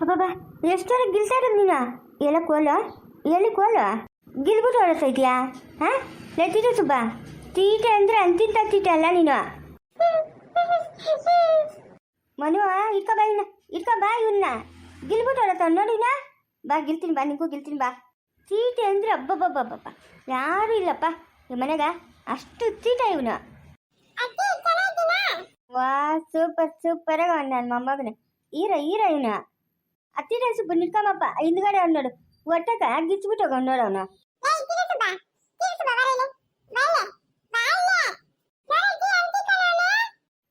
ಅಬ್ಬಬ್ಬ ಎಷ್ಟರ ಗಿಲ್ತಾ ಇರೋದು ನೀನು? ಎಲ್ಲ ಕೋಲು? ಎಲ್ಲಿ ಕೋಲು? ಗಿಲ್ಬಿಟ್ಟು ಇದೆಯಾ ಹಾಂ? ಲೆತ್ತಿದ್ದು ಸುಬ್ಬ. ತೀಟೆ ಅಂದರೆ ಅಂತಿಂತ ತೀಟೆ ಅಲ್ಲ ನೀನು. ಮನು ಇಟ್ಕೊ ಬಾ ಇನ್ನ ಇಟ್ಕೊ ಬಾ ಇವನ್ನ ಗಿಲ್ಬಿಟ್ಟು ಹೊರಡ್ತಾವ ನೋಡಿನ ಬಾ ಗಿಲ್ತೀನಿ ಬಾ ನಿಂಗೂ ಗಿಲ್ತೀನಿ ಬಾ. ತೀಟೆ ಅಂದರೆ ಅಬ್ಬಬ್ಬಬ್ಬಬ್ಬ ಯಾರೂ ಇಲ್ಲಪ್ಪ ನಿಮ್ಮ ಮನೆಗ ಅಷ್ಟು ತೀಟ ಇವನು. ವಾ ಸೂಪರ್ ಸೂಪರ್ ಆಗ ನನ್ನ ಮೊಮ್ಮಗನ. ಈರ ಈರ ಇವನು. ಹತ್ತಿರ ಸುಬ್ಬ ನಿಟ್ಕೊಂಬಪ್ಪ ಹಿಂದ್ಗಡೆ ಅವ್ನು ನೋಡು. ಒಟ್ಟಕ ಗಿಚ್ಬಿಟ್ಟು ಹೋಗ ನೋಡು ಅವನು.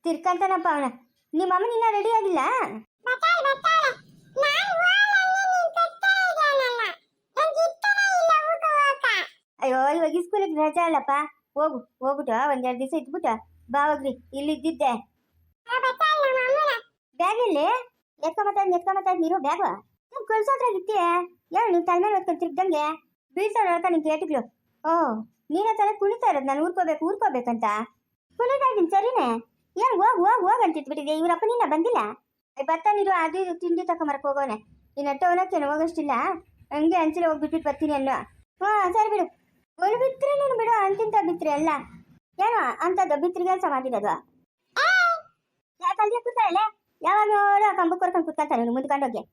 ತಿರ್ಕಂತಾನಪ್ಪ ಅವನ. ನಿಮ್ಮ ಅಮ್ಮನ ನಿನ್ನ? ರೆಡಿ ಆಗಿಲ್ಲ ಅಯ್ಯೋ ಇವಾಗ ಸ್ಕೂಲಿಗೆ ರಜಾ ಅಲ್ಲಪ್ಪ. ಹೋಗು ಹೋಗ್ಬಿಟ್ಟು ಒಂದೆರಡು ದಿವಸ ಇದ್ಬಿಟ್ಟು ಬಾವಾಗ್ರಿ ಇಲ್ಲಿ ಇದ್ದಿದ್ದೆ ಬ್ಯಾಗ್ ಇಲ್ಲಿ ಎತ್ಕೊಂಬತ್ತ ಎತ್ಕೊಂಬತ್ತ ನೀರು ಬ್ಯಾಗ್. ನೀವು ಇತ್ತೆ ಹೇಳು ನೀವು ತಲೆ ಮೇಲೆ ಹೊತ್ಕೊಂಡು ತಿರ್ಗ್ದಂಗೆ. ಬೀಳ್ತಾರ ಅಂತ ನಿನ್ ಗೇಟ್ಗಳು? ಓ, ನೀನ ತಲೆ ಕುಣಿತಾ ಇರೋದು, ನಾನು ಊರ್ಕೋಬೇಕು, ಊರ್ಕೋಬೇಕಂತ? ಕುಣಿತಾ ಇದ್ದೀನಿ, ಸರಿನೇ. ಏನು ಹೋಗ್ ಹೋಗ್ ಹೋಗ್ ಅಂತ ಇಟ್ಬಿಟ್ಟಿದೆ ಇವ್ರಪ್ಪ ನಿನ್ನ ಬಂದಿಲ್ಲ? ಭತ್ತ ನೀರು, ಅದು ತಿಂಡಿ ತಿಂಡಿ ತಕೊಂಬರಕ್ ಹೋಗೋನೆ. ನೀನು ಅಟ್ಟ ಅವನಕ್ಕೆ ಹೋಗೋಷ್ಟಿಲ್ಲ ಹಂಗೆ ಅಂಚಲ ಹೋಗಿ ಬಿಟ್ಬಿಟ್ಟು ಬರ್ತೀನಿ ಅನ್ನೋ. ಹಾ ಸರಿ ಬಿಡು. ಒಂದು ಬಿತ್ರಿ ನೀನು ಬಿಡು, ಅಂತಿಂತ ಬಿತ್ರಿ ಅಲ್ಲ. ಏನೋ ಅಂಥದ್ದು ಬಿತ್ತರಿಗೆ ಕೆಲಸ ಮಾಡಿರೋದು. ಯಾಕಂದ್ರೆ ಕೂತಾಳೆ ಯಾವಾಗ ನೋಡು ಕಂಬ ಕೊರ್ಕೊಂಡು ಕೂತ್ಕೊಳ್ತಾನೆ ನೀನು ಮುಂದ್ಕೊಂಡೋಗಿ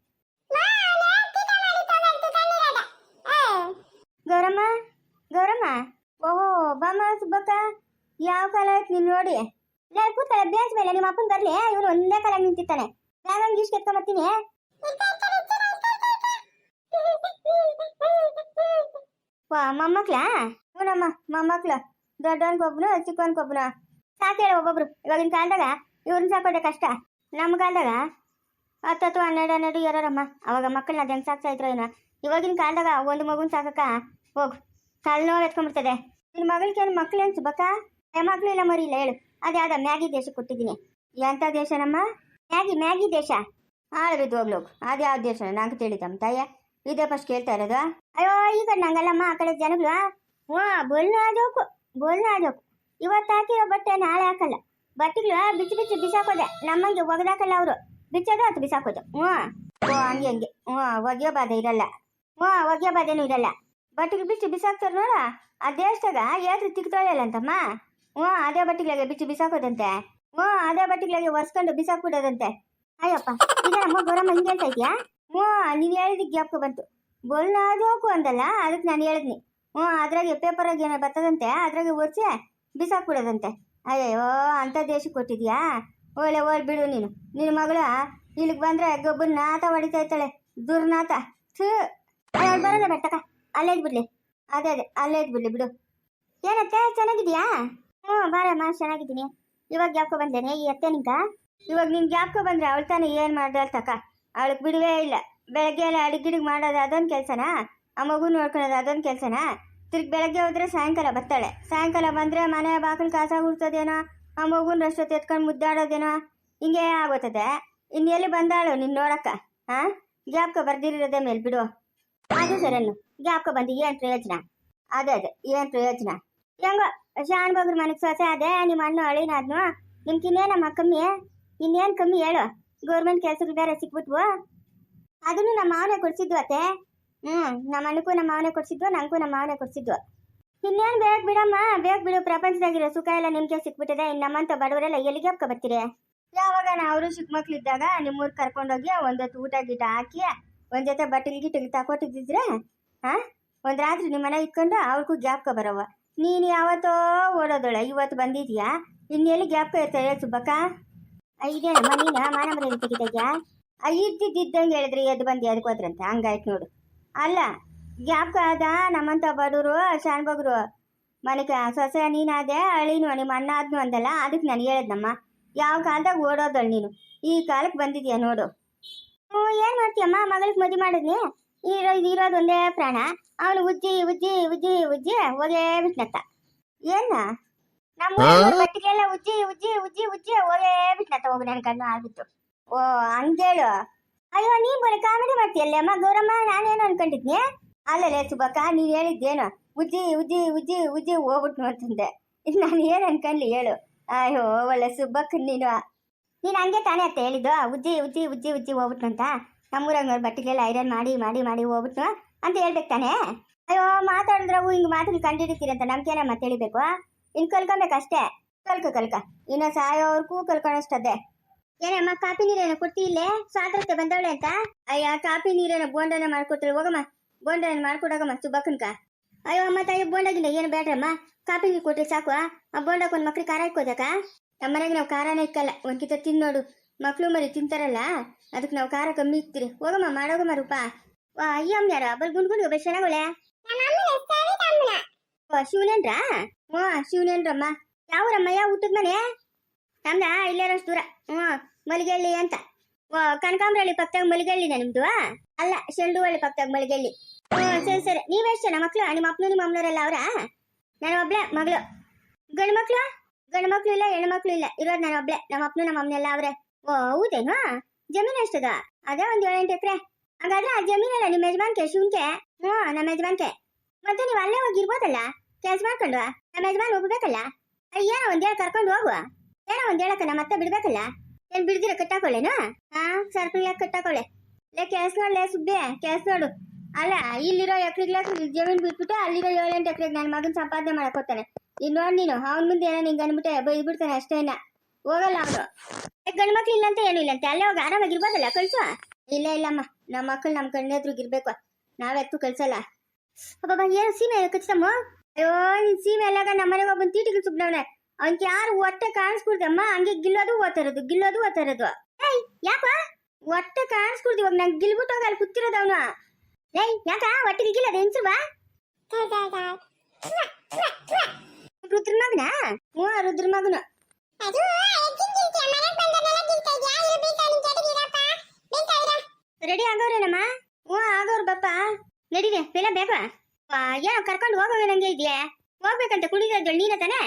ಗೌರಮ್ಮ ಗೌರಮ್ಮ. ಓಹೋ ಬಾಮ ಸುಬ್ಬಕ್ಕ. ಯಾವ ಕಾಲ ಆಯ್ತು ನೀನು ನೋಡಿ? ಕೂತಾಳೆ ಬೇಸ್ ಮೇಲೆ ನಿಮ್ಮ ಅಪ್ಪನ ಬರ್ಲಿ. ಇವನು ಒಂದೇ ಕಾಲ ನಿಂತಿರ್ತಾನೆ. ನಾನು ಇಷ್ಟು ಎತ್ಕೊಂಬತ್ತೀನಿ ವಾ, ಮೊಮ್ಮಕ್ಳಾ? ಹ್ಞೂನಮ್ಮ ಮೊಮ್ಮಕ್ಳು. ದೊಡ್ಡವನ್ಗೊಬ್ನು ಚಿಕ್ಕವನ್ಗೊಬ್ನು ಸಾಕೇಳ ಒಬ್ಬೊಬ್ರು. ಇವಾಗಿನ ಕಾಲದಾಗ ಇವ್ರನ್ನ ಸಾಕೊಂಡೆ ಕಷ್ಟ. ನಮ್ಮ ಕಾಲದಾಗ ಹತ್ತತ್ತು ಹನ್ನೆರಡು ಹನ್ನೆರಡು ಇರೋರಮ್ಮ. ಅವಾಗ ಮಕ್ಕಳನ್ನ ಅದು ಹೆಂಗೆ ಸಾಕ್ತಾ ಇದ್ರು ಏನೋ. ಇವಾಗಿನ ಕಾಲದಾಗ ಒಂದು ಮಗುನ ಸಾಕಕ್ಕ. ಹೋಗು. ತಲೆನೋವು ಎತ್ಕೊಂಡ್ಬಿಡ್ತದೆ. ನಿನ್ನ ಮಗಳಿಗೆ ಏನು ಮಕ್ಳು ಏನು ಸುಬಕ್ಕ ಮಕ್ಳು ಇಲ್ಲ ಮರಿ, ಇಲ್ಲ ಹೇಳು. ಅದು ಯಾವ್ದು ಮ್ಯಾಗಿ ದೇಶ ಕೊಟ್ಟಿದ್ದೀನಿ. ಎಂಥ ದೇಶ ನಮ್ಮ ಮ್ಯಾಗಿ ಮ್ಯಾಗಿ ದೇಶ. ಆಳ್ಬಿದ್ದು ಅದು ಯಾವ ದೇಶ ನಂಗೆ ತಿಳಿದಮ್ಮ ತಾಯ. ಇದೇ ಫಸ್ಟ್ ಕೇಳ್ತಾ ಇರೋದು. ಅಯ್ಯೋ, ಈಗ ನಂಗಲ್ಲಮ್ಮ ಆ ಕಡೆ ಜನಗಳು ಹ್ಞೂ ಬೋಲ್ನ ಆಜೋಕು ಬೋಲ್ನ ಆಜೋಕು ಇವತ್ತು ಹಾಕಿರೋ ಬಟ್ಟೆ ನಾಳೆ ಹಾಕಲ್ಲ. ಬಟ್ಟೆಗಳು ಬಿಚ್ಚಿ ಬಿಚ್ಚಿ ಬಿಸಾಕೋದೆ. ನಮ್ಮಂಗೆ ಒಗದಾಕಲ್ಲ ಅವರು. ಬಿಚ್ಚೋದು ಅದು ಬಿಸಾಕೋದು. ಹ್ಞೂ. ಓ, ಹಂಗೆ ಹಂಗೆ. ಹ್ಞೂ, ಒಗೆಯೋ ಬಾಧೆ ಇರಲ್ಲ. ಹ್ಞೂ, ಒಗೆಯೋ ಬಾಧೆನೂ ಇರಲ್ಲ. ಬಟ್ಟೆಗಳು ಬಿಚ್ಚಿ ಬಿಸಾಕ್ತಾರೆ ನೋಡ. ಆ ದೇಶದಾಗ ಏತ್ರಿ ತಿಕ್ತಾಳಲ್ಲ ಅಂತಮ್ಮ ಹ್ಞೂ, ಅದೇ ಬಟ್ಟೆಗಳಿಗೆ ಬಿಚ್ಚಿ ಬಿಸಾಕೋದಂತೆ. ಹ್ಞೂ, ಅದೇ ಬಟ್ಟೆಗಳಿಗೆ ಒರ್ಸ್ಕೊಂಡು ಬಿಸಾಕ್ಬಿಡೋದಂತೆ. ಅಯ್ಯಪ್ಪ ಇದಮ್ಮ ಗೌರಮ್ಮ ಹಿಂಗೆ ಹೇಳ್ತಾ ಇದೆಯಾ? ಹ್ಞೂ, ನೀವು ಹೇಳಿದ ಗ್ಯಾಪ್ಗೆ ಬಂತು. ಬೋಲ್ನ ಹೋಗು ಅಂದಲ್ಲ, ಅದಕ್ಕೆ ನಾನು ಹೇಳಿದ್ನಿ. ಹ್ಞೂ, ಅದ್ರಾಗೆ ಪೇಪರಾಗ ಏನೋ ಬರ್ತದಂತೆ, ಅದ್ರಾಗೆ ಒರ್ಸಿ ಬಿಸಾಕ್ಬಿಡೋದಂತೆ. ಅಯ್ಯಯ್ಯೋ, ಅಂಥ ದೇಶಕ್ಕೆ ಕೊಟ್ಟಿದ್ಯಾ? ಒಳ್ಳೆ ಓಡ್ ಬಿಡು ನೀನು. ನಿನ್ನ ಮಗಳ ಇಲ್ಲಿಗೆ ಬಂದ್ರೆ ಗೊಬ್ಬರ ನಾತ ಹೊಡಿತಾ ಇರ್ತಾಳೆ. ದುರ್ನಾಥ ಅಯ್ಯೋ ಬರೋದ ಬೆಟ್ಟಕ ಅಲ್ಲೇ ಬಿಡ್ಲಿ ಅದೇ ಅದೇ. ಅಲ್ಲೇ ಬಿಡ್ಲಿ ಬಿಡು. ಏನತ್ತೆ, ಚೆನ್ನಾಗಿದ್ಯಾ? ಹ್ಞೂ, ಬಾರಮ್ಮ, ಚೆನ್ನಾಗಿದ್ದೀನಿ. ಇವಾಗ ಯಾಕೋ ಬಂದೇನೆ ಈ ಅತ್ತೆ ನಿಂಗ ಇವಾಗ ನಿನ್ ಯಾಕೋ ಬಂದ್ರೆ ಅವಳು ತಾನೇ ಏನು ಮಾಡ್ದೆ ತಕ್ಕ ಅವಳಿಗೆ ಬಿಡುವೇ ಇಲ್ಲ. ಬೆಳಗ್ಗೆ ಎಲ್ಲ ಅಡಿಗೆ ಗಿಡಿಗೆ ಮಾಡೋದು ಅದೊಂದು ಕೆಲಸನಾ? ಆ ಮಗು ನೋಡ್ಕೊಳೋದು ಅದೊಂದು ಕೆಲಸನಾ? ತಿರ್ಗಿ ಬೆಳಗ್ಗೆ ಹೋದ್ರೆ ಸಾಯಂಕಾಲ ಬರ್ತಾಳೆ. ಸಾಯಂಕಾಲ ಬಂದ್ರೆ ಮನೆ ಬಾಗಿಲು ಕಾಸ ಹುಡ್ತದೇನೋ ಆ ಮಗುನ ಅಷ್ಟೊತ್ತು ಎತ್ಕೊಂಡು ಮುದ್ದಾಡೋದೇನೋ, ಹಿಂಗೆ ಆಗೋತದೆ. ಇನ್ನು ಎಲ್ಲಿ ಬಂದಾಳು ನಿನ್ನ ನೋಡಕ್ಕ? ಹಾ ಗ್ಯಾಪ್ಕ ಬರ್ದಿರೋದೇ ಮೇಲೆ ಬಿಡು. ಅದು ಸರನ್ನು ಗ್ಯಾಪ್ಕ ಬಂದು ಏನು ಪ್ರಯೋಜನ? ಅದೇ ಅದೇ. ಏನು ಪ್ರಯೋಜನ? ಹೆಂಗೋ, ಶಾನ್ ಬಗ್ರ ಮನೆಗೆ ಸೊಸೆ ಅದೇ ನಿಮ್ಮ ಅಣ್ಣ ಅಳಿನಾದ್ನು ನಿಮ್ಗೆ ಇನ್ನೇನಮ್ಮ ಕಮ್ಮಿ? ಇನ್ನೇನು ಕಮ್ಮಿ ಹೇಳು? ಗೌರ್ಮೆಂಟ್ ಕೆಲಸಗಳು ಬೇರೆ ಸಿಕ್ಬಿಟ್ವು? ಅದನ್ನು ನಮ್ಮ ಮಾವನೇ ಕೊಡ್ಸಿದ್ವು ಅತ್ತೆ ಹ್ಞೂ ನಮ್ಮ ಅಣ್ಣಕ್ಕೂ ನಮ್ಮ ಮಾವನೇ ಕೊಡ್ಸಿದ್ವು ನನಗೂ ನಮ್ಮ ಮಾವನೇ ಕೊಡ್ಸಿದ್ವು. ಇನ್ನೇನು ಬೇಗ ಬಿಡಮ್ಮ, ಬೇಗ ಬಿಡು, ಪ್ರಪಂಚದಾಗಿರೋ ಸುಖ ಎಲ್ಲ ನಿಮ್ಗೆ ಸಿಕ್ಬಿಟ್ಟಿದೆ, ಇನ್ನು ನಮ್ಮಂತ ಬಡವರೆಲ್ಲ ಎಲ್ಲಿಗೆ ಹಪ್ಕೊ ಬರ್ತೀರಿ? ಯಾವಾಗ ಅವರು ಚಿಕ್ಕ ಮಕ್ಳಿದ್ದಾಗ ನಿಮ್ಮೂರ್ ಕರ್ಕೊಂಡೋಗಿ ಒಂದೊತ್ತು ಊಟ ಗೀಟ ಹಾಕಿ, ಒಂದ್ ಜೊತೆ ಬಟ್ಟೆಗೆ ಗಿಟ್ಟಿಗೆ ತಕೊಟ್ಟಿದ್ರೆ ಹಾ ಒಂದ್ ರಾತ್ರಿ ನಿಮ್ಮ ಮನೆ ಇಟ್ಕೊಂಡು ಅವ್ರಿಗೂ ಗ್ಯಾಪ್ಕ ಬರವ. ನೀನು ಯಾವತ್ತೋ ಓಡೋದೋಳ, ಇವತ್ತು ಬಂದಿದ್ಯಾ? ಇನ್ನೆಲ್ಲಿ ಗ್ಯಾಪ್ಕ ಇರ್ತಾರೆ ಸುಬ್ಬಕ್ಕ. ಇದೇನಮ್ಮ ನೀನ ಮಾನ ಮರ್ಯಾದೆ ತೆಗಿತಾಗ್ಯಾ ಇದ್ದಿದ್ದಂಗೆ ಹೇಳಿದ್ರಿ ಎದ್ದು ಬಂದಿ ಎದಕ್ಕೆ ಹಂಗಾಯ್ತು ನೋಡು. ಅಲ್ಲ ಯಾಕೆ ಅದ? ನಮ್ಮಂತ ಬಡವರು ಶಾನ್ಬಗ್ರು ಮನೆಗೆ ಸೊಸೆ ನೀನಾದೆ ಅಳಿನು ನಿಮ್ಮ ಅಣ್ಣ ಆದ್ನು ಅಂದಲ್ಲ ಅದಕ್ಕೆ ನಾನು ಹೇಳಿದ್ನಮ್ಮ. ಯಾವ ಕಾಲದಾಗ ಓಡೋದಳು ನೀನು? ಈ ಕಾಲಕ್ಕೆ ಬಂದಿದ್ಯಾ ನೋಡು. ಹ್ಞೂ ಏನು ಮಾಡ್ತೀಯಮ್ಮ? ಮಗಳಿಗೆ ಮದುವೆ ಮಾಡಿದ್ನಿ. ಇರೋ ಇರೋದು ಒಂದೇ ಪ್ರಾಣ. ಅವನು ಉಜ್ಜಿ ಉಜ್ಜಿ ಉಜ್ಜಿ ಉಜ್ಜಿ ಹೋಗೇ ಬಿಟ್ನತ್ತ. ಏನ? ನಮ್ಮ ಬಟ್ಟಿಗೆಲ್ಲ ಉಜ್ಜಿ ಉಜ್ಜಿ ಉಜ್ಜಿ ಉಜ್ಜಿ ಹೋಗೇ ಬಿಟ್ನತ್ತ ಹೋಗಿ ನನ್ನ ಕಣ್ಣು ಆಗ್ಬಿಟ್ಟು ಓ ಹಂಗೇಳು ಅಯ್ಯೋ ನೀನ್ ಬರೀ ಕಾಮಿಡಿ ಮಾಡ್ತೀಯಲ್ಲ ಅಮ್ಮ, ಗೌರಮ್ಮ, ನಾನೇನು ಅನ್ಕೊಂಡಿದ್ನಿ? ಅಲ್ಲಲ್ಲ ಸುಬ್ಬಕ್ಕ, ನೀನ್ ಹೇಳಿದ್ದೇನು. ಉಜ್ಜಿ ಉಜ್ಜಿ ಉಜ್ಜಿ ಉಜ್ಜಿ ಹೋಗ್ಬಿಟ್ನು ಅಂತಂದೆ. ನಾನು ಏನ್ ಅನ್ಕೊಂಡ್ಲಿ ಹೇಳು. ಅಯ್ಯೋ, ಒಳ್ಳೆ ಸುಬ್ಬಕ್ಕ ನೀನು. ನೀನು ಹಂಗೆ ತಾನೇ ಅಂತ ಹೇಳಿದ್ದು? ಉಜ್ಜಿ ಉಜ್ಜಿ ಉಜ್ಜಿ ಉಜ್ಜಿ ಹೋಗ್ಬಿಟ್ನು ಅಂತ? ನಮ್ಮೂರಾಗ ನೋಡಿ ಬಟ್ಟೆಗೆಲ್ಲ ಐರನ್ ಮಾಡಿ ಮಾಡಿ ಮಾಡಿ ಹೋಗ್ಬಿಟ್ಟು ಅಂತ ಹೇಳ್ಬೇಕು ತಾನೇ? ಅಯ್ಯೋ ಮಾತಾಡಿದ್ರೆ ಅವು ಹಿಂಗೆ ಮಾತನ್ನ ಕಂಡಿಡಿತೀರಂತ ನಮ್ಗೇನ ಮತ್ತೆ ಹೇಳಬೇಕು ಇನ್ ಕಲ್ಕೊಬೇಕಷ್ಟೇ? ಕಲ್ಕ ಕಲ್ಕ. ಇನ್ನು ಸಾಯೋರ್ಗೂ ಕಲ್ಕೊಳಷ್ಟದ್ದೇ. ಏನಮ್ಮ ಕಾಪಿ ನೀರೇನ ಕೊಡ್ತಿ ಇಲ್ಲೇ? ಸ್ವಾತಂತ್ರ್ಯ ಬಂದವಳೆ ಅಂತ? ಅಯ್ಯ ಕಾಪಿ ನೀರೇನ ಬೋಂಡನ ಮಾಡ್ಕೊಡ್ತಾರೆ ಹೋಗಮ್ಮ ಬೋಂಡನ ಮಾಡ್ಕೊಡಗಮ್ಮ ಸುಬ್ಬಕ್ಕನ್ಕ. ಅಯ್ಯೋ ಅಮ್ಮ ತಾಯಿ ಬೋಂಡಾಗಿಲ್ಲ ಏನು ಬೇಡ್ರಮ್ಮ ಕಾಪಿ ನೀರು ಕೊಟ್ರೆ ಸಾಕು ಆ? ಬೋಂಡಕ್ಕೆ ಒಂದು ಮಕ್ಳಿಗೆ ಖಾರ ಇಕ್ಕೋದಕ್ಕ ನಮ್ಮ ಮನೆಗೆ ನಾವು ಖಾರನೇ ಇಕ್ಕಲ್ಲ. ಒಂದ್ಕಿತ ತಿನ್ ತಿಂದು ನೋಡು. ಮಕ್ಳು ಮರಿ ತಿಂತಾರಲ್ಲ? ಅದಕ್ಕೆ ನಾವು ಖಾರ ಕಮ್ಮಿ ಇಕ್ತೀರಿ. ಹೋಗಮ್ಮ ಮಾಡೋಗಮ್ಮ ರೂಪಾ. ವಾ ಅಯ್ಯ ಅಮ್ಮ ಯಾರ ಬಲ್ ಗುಂಡ್ ಒಬ್ಬ ಚೆನ್ನಾಗಳೆ ಓ ಶಿವನೇನ್ರಾ? ಹ್ಞೂ ಶಿವನೇನ್ರಮ್ಮ. ಯಾವೂರಮ್ಮ? ಯಾವ ಊಟದ ಮನೆ? ನಮ್ದ ಇಲ್ಲೇರಷ್ಟು ದೂರ. ಹ್ಞೂ ಮಲ್ಗೆಳ್ಳಿ ಅಂತ. ಓ ಕನಕಾಂಬರಳ್ಳಿ ಪಕ್ಕದಾಗ ಮಲ್ಗೆಳ್ಳಿ ನಿಮ್ದು? ಅಲ್ಲ ಶೆಂಡುವಳ್ಳಿ ಪಕ್ಕದಾಗ ಮಲಿಗಳ್ಳಿ. ಹ್ಞೂ ಸರಿ ಸರಿ. ನೀವೆಷ್ಟು ಜನ ಮಕ್ಳು? ನಿಮ್ಮ ಅಪ್ಪನೂ ನಿಮ್ಮ ಅಮ್ಮನವರೆಲ್ಲ ಅವರಾ? ನಾನು ಒಬ್ಳೆ, ಮಗಳು. ಗಂಡು ಮಕ್ಳು? ಗಂಡು ಇಲ್ಲ, ಹೆಣ್ಣು ಮಕ್ಳು ಇಲ್ಲ. ಇರೋದು ನಾನು ಒಬ್ಳೆ. ನಮ್ಮ ಅಪ್ಪನು ನಮ್ಮ ಅಮ್ಮನೆಲ್ಲ ಅವ್ರೆ. ಓ, ಹೌದೇನು? ಜಮೀನು ಎಷ್ಟದ? ಅದೇ ಒಂದು ಏಳೆಂಟು ಎಕರೆ. ಹಾಗಾದ್ರೆ ಆ ಜಮೀನಲ್ಲ ನಿಮ್ಮ ಯಜಮಾನ್ಕೆ, ಶಿವನ್ಕೆ? ಹ್ಞೂ ನಮ್ಮ ಯಜಮಾನ್ಕೆ. ಮತ್ತೆ ನೀವು ಅಲ್ಲೇ ಹೋಗಿರ್ಬೋದಲ್ಲ? ಕೆಲಸ ಮಾಡ್ಕೊಂಡು ನಮ್ಮ ಯಜಮಾನ್ ಹೋಗ್ಬೇಕಲ್ಲ ಏನೋ ಒಂದ್ ಹೇಳಿ ಕರ್ಕೊಂಡು ಹೋಗುವ? ಏನೋ ಒಂದ್ ಹೇಳಕ್ಕ ನಮ್ಮ ಅತ್ತೆ ಬಿಡ್ಬೇಕಲ್ಲ? ಏನ್ ಬಿಡ್ದಿರ ಕಟ್ಟಾಕೊಳ್ಳೇನು? ಹಾ ಸರ್ಪಿಗೆ ಕಟ್ಟಾಕೊಳ್ಳೆ? ಲೇ ನೋಡ್ಲೆ ಸುಬ್ಬಿ ನೋಡು. ಅಲ್ಲ, ಇಲ್ಲಿರೋ ಎಕರೆಗ್ಲ ಜಮೀನ್ ಬಿಟ್ಬಿಟ್ಟು ಅಲ್ಲಿರೋ ಏಳೆಂಟು ಎಕರೆಗೆ ನನ್ನ ಮಗನ್ ಸಂಪಾದನೆ ಮಾಡಕ್ ಇನ್ನು ಇನ್ ನೋಡ್ ನೀನು, ಅವನ್ ಮುಂದೆ ಏನೋ ನಿಂಗೆ ಅನ್ಬಿಟ್ಟೆ ಬೈದ್ಬಿಡ್ತಾನೆ ಅಷ್ಟೇನ ಹೋಗಲ್ಲ ಅವನು. ಗಂಡು ಮಕ್ಳು ಇಲ್ಲ ಅಂತ ಇಲ್ಲ ಇಲ್ಲಂತೆ? ಅಲ್ಲೇ ಹೋಗಿ ಆರಾಮಾಗಿರ್ಬೋದಲ್ಲ, ಕಳ್ಸು. ಇಲ್ಲ, ಇಲ್ಲಮ್ಮ ನಮ್ಮ ಮಕ್ಕಳು ನಮ್ಮ ಇರ್ಬೇಕು. ನಾವೆತ್ತು ಕಳ್ಸಲ್ಲ. ಅಬ್ಬಬ್ಬ, ಏನು ಸೀಮೆ ಕಚ್ತಮ್ಮ ಅಯ್ಯೋ, ನಿನ್ ಸೀಮೆ ಎಲ್ಲಾಗ ನಮ್ಮ ಮನೆಗೆ ಒಬ್ಬನ್ ತೀಟಿಗೆ ಸುಬ್ನವನೆ. ಅವನ್ಗೆ ಯಾರು ಹೊಟ್ಟೆ ಕಾಣಿಸ್ಕೊಡ್ತಮ್ಮ ಹಂಗೆ ಗಿಲ್ಲೋದು ಓದ್ತಿರೋದು ಗಿಲ್ಲೋದು ಓದ್ತಿರೋದು ಏಯ್ ಯಾಕ ಹೊಟ್ಟೆ ಕಾಣಿಸ್ಕೊಡ್ತಿ ಇವಾಗ ನಂಗೆ ಗಿಲ್ಬಿಟ್ಟು ಹೋಗಿ ಅಲ್ಲಿ ಕೂತಿರೋದು ಅವನು ಏಯ್ ಯಾಕ ಹೊಟ್ಟೆಗೆ ಗಿಲ್ಲದ ಹೆಂಗ್ಸ್ರವಾ ರುದ್ರ ಮಗನ ಹ್ಞೂ ರುದ್ರ ಮಗನು ರೆಡಿ ಆಗವ್ರೇನಮ್ಮ ಹ್ಞೂ ಆಗವ್ರು ಬಪ್ಪ ನಡೀರಿ ಬೆಲ್ಲ ಬೇಕಾ ಏನೋ ಕರ್ಕೊಂಡು ಹೋಗೋವೆ ನಂಗೆ ಇದೆಯಾ ಹೋಗ್ಬೇಕಂತ ಕುಡಿದ ನೀನ ತಾನೆ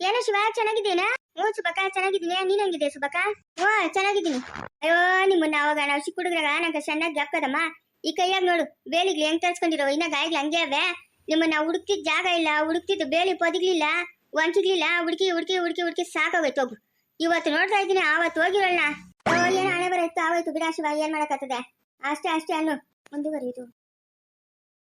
ಏನೋ ಶಿವ ಚೆನ್ನಾಗಿದ್ದೀನಾ ಹ್ಞೂ ಸುಬಕ ಚೆನ್ನಾಗಿದ್ದೀನಿ. ನೀನ್ ಹೆಂಗಿದೆ ಸುಬಕ ಹ್ಞೂ, ಚೆನ್ನಾಗಿದ್ದೀನಿ. ಅಯ್ಯೋ, ನಿಮ್ಮನ್ನ ಅವಾಗ ನಾವು ಚಿಕ್ಕ ಹುಡುಗ್ರಾಗ ನಂಗೆ ಚೆನ್ನಾಗಿ ಹಾಕೋದಮ್ಮ ಈ ಕೈಯಾಗ ನೋಡು ಬೇಲಿಗ್ಲಿ ಹೆಂಗ್ ತರ್ಸ್ಕೊಂಡಿರೋ? ಇನ್ನ ಗಾಯಗ್ಲಿ ಹಂಗೆ ಅವೆ. ನಿಮ್ಮನ್ನ ಹುಡುಕ್ತಿದ್ ಜಾಗ ಇಲ್ಲ, ಹುಡುಕ್ತಿದ್ದು ಬೇಲಿ ಪೊದಗ್ಲಿಲ್ಲ ಒಂಚಿಗ್ಲಿಲ್ಲ ಹುಡುಕಿ ಹುಡುಕಿ ಹುಡುಕಿ ಹುಡುಕಿ ಸಾಕಾಗೋಯ್ತು, ಹೋಗು. ಇವತ್ತು ನೋಡ್ತಾ ಇದ್ದೀನಿ, ಆವತ್ತು ಹೋಗಿರೋಣ. ಏನ್ ಹಣೆ ಬರೋಯ್ತು ಆವತ್ತು ಬಿಡ ಶಿವ, ಏನ್ ಮಾಡಕತ್ತದೆ ಅಷ್ಟೇ ಅಷ್ಟೇ ಅನ್ನು. ಮುಂದುವರಿಯುದು.